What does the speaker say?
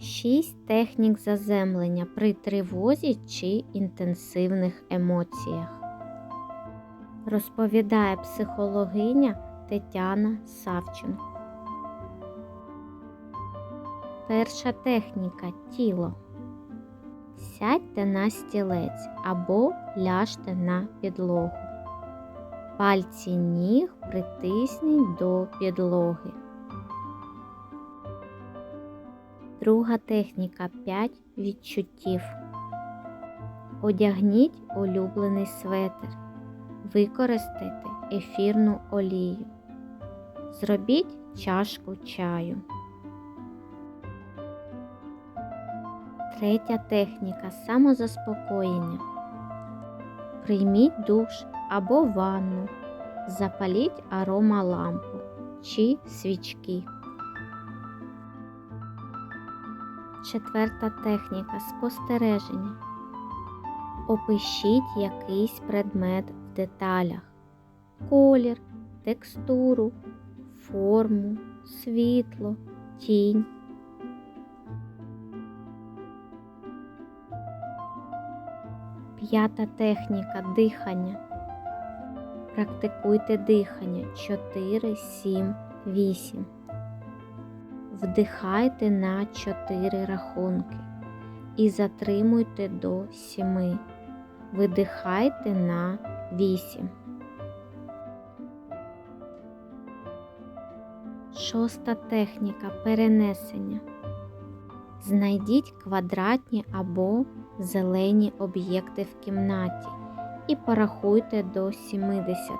6 технік заземлення при тривозі чи інтенсивних емоціях. Розповідає психологиня Тетяна Савченко. Перша техніка тіло. Сядьте на стілець або ляжте на підлогу. Пальці ніг притисніть до підлоги. Друга техніка 5 відчуттів. Одягніть улюблений светр. Використайте ефірну олію. Зробіть чашку чаю. Третя техніка самозаспокоєння. Прийміть душ або ванну. Запаліть аромалампу чи свічки. Четверта техніка спостереження. Опишіть якийсь предмет в деталях. Колір, текстуру, форму, світло, тінь. П'ята техніка дихання. Практикуйте дихання 4, 7, 8. Вдихайте на 4 рахунки і затримуйте до 7. Видихайте на 8. Шоста техніка перенесення. Знайдіть квадратні або зелені об'єкти в кімнаті і порахуйте до 70.